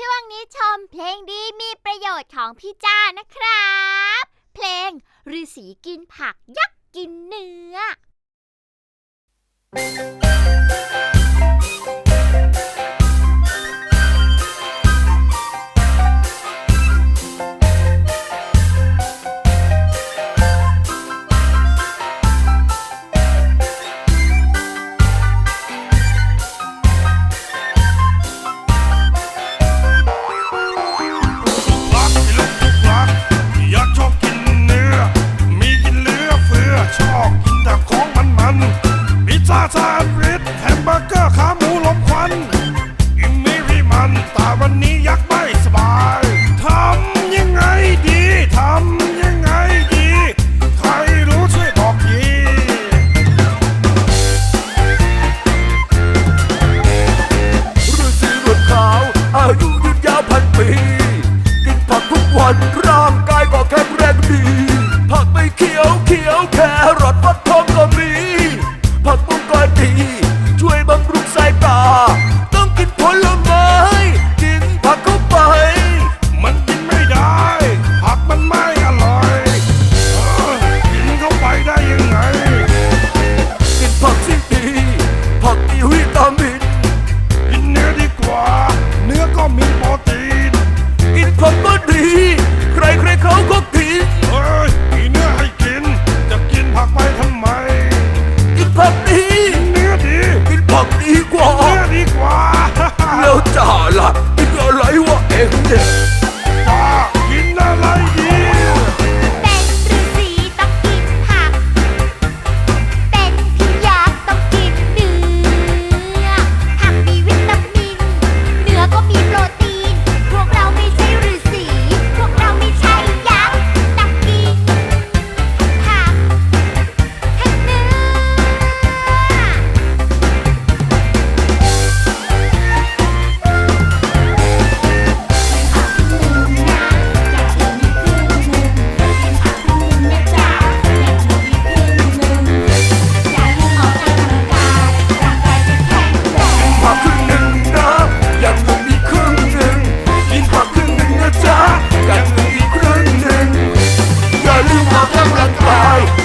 ช่วงนี้ชมเพลงดีมีประโยชน์ของพี่จ้านะครับ เพลงฤาษีกินผักยักษ์กินเนื้อาแซนด์วิชแฮมเบอร์เกอร์ขาหมูลมควันกินไม่รีมันแต่วันนี้อยากไม่สบายทำยังไงดีทำยังไงดี ใครรู้ช่วยบอกทีฤาษีหนวดขาวอายุยืนยาวพันปี กินผักทุกวันร่างกายก็แข็งแรงดี ผักไม่เขียวเขียวแครอทฟัก Hey!